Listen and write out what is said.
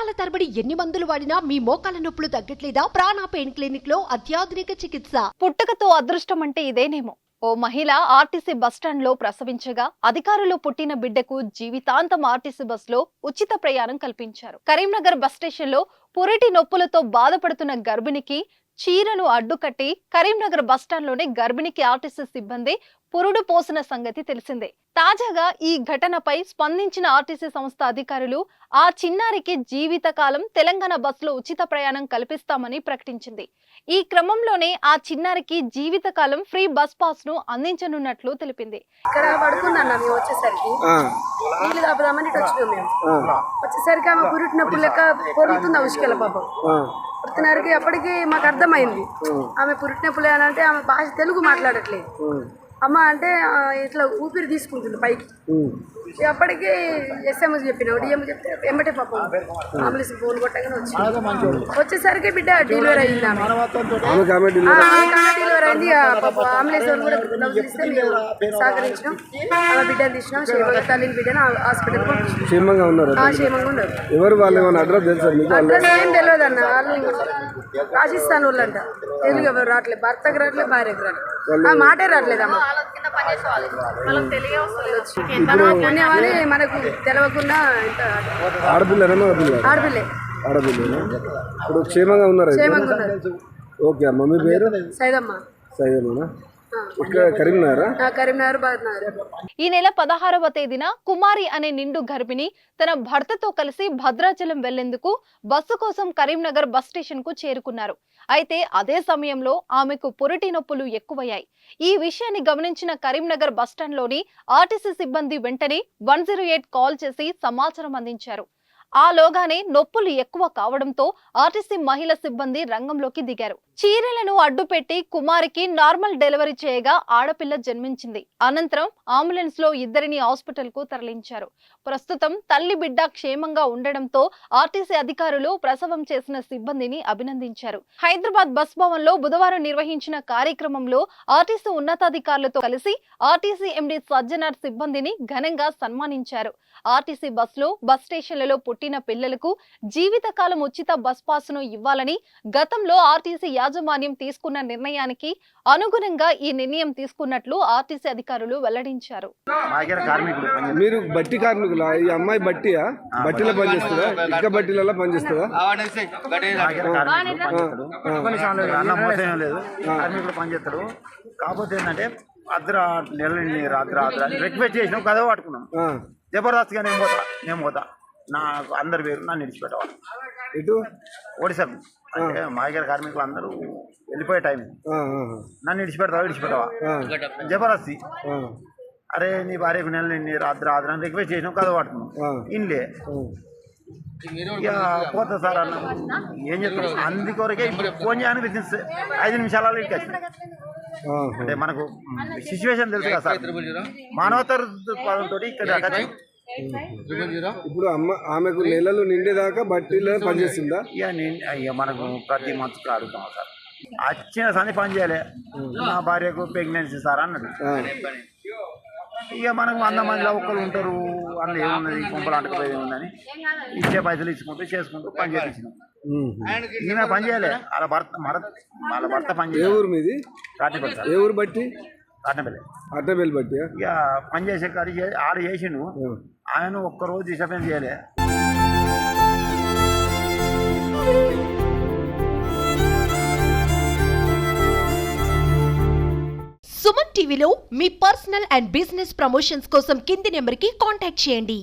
సంవత్సరాల తరబడి ఎన్ని మందులు వాడినా మీ మోకాల నొప్పులు తగ్గట్లేదా? ప్రాణ పెయిన్ క్లినిక్లో అత్యాధునిక చికిత్స. పుట్టుకతో అదృష్టం అంటే ఇదేనేమో. ఓ మహిళ ఆర్టీసీ బస్టాండ్లో ప్రసవించగా అధికారులు పుట్టిన బిడ్డకు జీవితాంతం ఆర్టీసీ బస్లో ఉచిత ప్రయాణం కల్పించారు. కరీంనగర్ బస్ స్టేషన్లో పురిటి నొప్పులతో బాధపడుతున్న గర్భిణికి చీరను అడ్డుకట్టి కరీంనగర్ బస్టాండ్లోనే గర్భిణికి ఆర్టీసీ సిబ్బంది పురుడు పోసిన సంగతి తెలిసిందే. తాజాగా ఈ ఘటనపై స్పందించిన ఆర్టీసీ సంస్థ అధికారులు ఆ చిన్నారికి జీవితకాలం తెలంగాణ బస్సులో ఉచిత ప్రయాణం కల్పిస్తామని ప్రకటించింది. ఈ క్రమంలోనే ఆ చిన్నారికి జీవితకాలం ఫ్రీ బస్ పాస్ను అందించనున్నట్లు తెలిపింది. ఇక్కడ పడుకుందన్న మేము వచ్చేసరికి. ఆ, నీళ్ళు తాపుదామని ఇటు వచ్చినాం మేము. ఆ, వచ్చేసరికి ఆమె పురిటినప్పుడు లెక్క పొరుగుతుంది ఉసుకెళ్ళ పాపం. ఆ, పుట్టినారికి అప్పటికి మాకు అర్థమైంది. ఆమె పురిటినప్పుడు అంటే ఆమె భాష తెలుగు మాట్లాడట్లేదు. అమ్మ అంటే ఇట్లా ఊపిరి తీసుకుంటుంది పైకి. అప్పటికి ఎస్ఎంఎస్ చెప్పిన డిఎం చెప్తే ఎమ్మటే పాపం అంబులెన్స్ ఫోన్ కొట్టగానే వచ్చింది. వచ్చేసరికి బిడ్డ డెలివరీ అయింది ఆమె. డెలివరీ అయింది. పాపం అంబులెన్స్ వాళ్ళు కూడా డబ్బులు ఇస్తే మేము సహకరించినాం. ఆమె బిడ్డను తీసినాం. క్షేమంగా తల్లిని బిడ్డను హాస్పిటల్ క్షేమంగా ఉన్నారు. ఆ క్షేమంగా ఉన్నారు. ఎవరు వాళ్ళు అడ్రస్ తెలుసా వాళ్ళు అడ్రస్ ఏం తెలియదు అన్న. వాళ్ళు రాజస్థాన్ వాళ్ళంట. తెలుగు ఎవరు రావట్లేదు. భర్తకు రావట్లేదు భార్యకు రావట్లేదు. ఆ మాటే రావట్లేదు మనకు తెలవకుండా ఆడపిల్లనా ఆడపిల్లే. ఆడపిల్లనా? ఇప్పుడు క్షేమంగా ఉన్నారు? క్షేమంగా ఉన్నారు. ఓకే అమ్మ మీ పేరు? సైదమ్మ. సైదమ్మనా? ఈ నెల పదహారవ తేదీన కుమారి అనే నిండు గర్భిణి తన భర్తతో కలిసి భద్రాచలం వెళ్ళేందుకు బస్సు కోసం కరీంనగర్ బస్ స్టేషన్కు చేరుకున్నారు. అయితే అదే సమయంలో ఆమెకు పురిటి నొప్పులు ఎక్కువయ్యాయి. ఈ విషయాన్ని గమనించిన కరీంనగర్ బస్టాండ్లోని ఆర్టీసీ సిబ్బంది వెంటనే వన్ కాల్ చేసి సమాచారం అందించారు. ఆ లోగానే నొప్పులు ఎక్కువ కావడంతో ఆర్టీసీ మహిళా సిబ్బంది రంగంలోకి దిగారు. చీరలను అడ్డుపెట్టి కుమారికి నార్మల్ డెలివరీ చేయగా ఆడపిల్ల జన్మించింది. అనంతరం అంబులెన్స్లో ఇద్దరిని హాస్పిటల్కు తరలించారు. ప్రస్తుతం తల్లి బిడ్డ క్షేమంగా ఉండడంతో ఆర్టీసీ అధికారులు ప్రసవం చేసిన సిబ్బందిని అభినందించారు. హైదరాబాద్ బస్ భవన్లో బుధవారం నిర్వహించిన కార్యక్రమంలో ఆర్టీసీ ఉన్నతాధికారులతో కలిసి ఆర్టీసీ ఎండీ సజ్జనార్ సిబ్బందిని ఘనంగా సన్మానించారు. ఆర్టీసీ బస్సులో బస్ స్టేషన్లలో పుట్టిన పిల్లలకు జీవితకాలం ఉచిత బస్ పాసును ఇవ్వాలని గతంలో ఆర్టీసీ యాజమాన్యం తీసుకున్న నిర్ణయానికి అనుగుణంగా ఈ నిర్ణయం తీసుకున్నట్లు ఆర్టీసీ అధికారులు వెల్లడించారు. మీరు బట్టి కార్మికులా? ఈ అమ్మాయి బట్టియా? బట్టిలో పనిచేస్తుందా ఇటుక బట్టీలలో పనిచేస్తుందా పనిచేస్తాడు కాకపోతే ఏంటంటే అర్ధ నెల రాత్రి రాత్రి రిక్వెస్ట్ చేసినాం కదవ పట్టుకున్నాం. జబర్దస్త్గా నేను పోతా నేను పోతా. నాకు అందరి పేరు నన్ను విడిచిపెట్టవాలి ఇటు? ఓడిసారు అంటే మాకేర కార్మికులు అందరూ వెళ్ళిపోయే టైం నన్ను విడిచిపెడతావా? విడిచిపెట్టవా జబర్దస్తి. అరే నీ భార్యకు నెల నిండి రాత్రి రాత్రి అని రిక్వెస్ట్ చేసినాం కదవ పట్టుకున్నాం ఆ, ఇన్లే. ఇక పోతా సార్ అన్న. ఏం చెప్తాం? అందుకొరకే ఇప్పుడు ఫోన్ చేయడానికి విత్ ఇన్ ఐదు నిమిషాలలో వచ్చింది ఆహా. అంటే మనకు సిచ్యువేషన్ తెలుసు కదా సార్. మానవతర పదంతో ఇక్కడ. ఇప్పుడు అమ్మ ఆమెకు నెలలు నిండేదాకా బట్టీలో పనిచేస్తుందా ఇక నేను ఇక మనకు ప్రతి మంత్ అడుగుతాం సార్. వచ్చిన సంది పని చేయలే. నా భార్యకు ప్రెగ్నెన్సీ సార్ అన్నది ఇక మనకు వంద మందిలో ఒక్కరు ఉంటారు. అందులో ఏమున్నది? కుంపలు అంటకపోయేది ఏముందని? ఇచ్చే పైసలు ఇచ్చుకుంటూ చేసుకుంటూ పని చేయించినాం ఉమ్. ఈమె పని చేయలే. వాళ్ళ భర్త మర వాళ్ళ భర్త పని ఏ చేయలేదు ఊరు మీది? రాటిపల్లి ఏ ఊరు బట్టి? అట్టబెల్లి బట్టియా ఇక పని చేసే కాడి ఆడ చేసిండు. ఆయన ఒక్కరోజు డిస్టర్బెన్స్ చేయలే. సుమన్ టీవీలో మీ పర్సనల్ అండ్ బిజినెస్ ప్రమోషన్స్ కోసం కింది నెంబర్కి కాంటాక్ట్ చేయండి.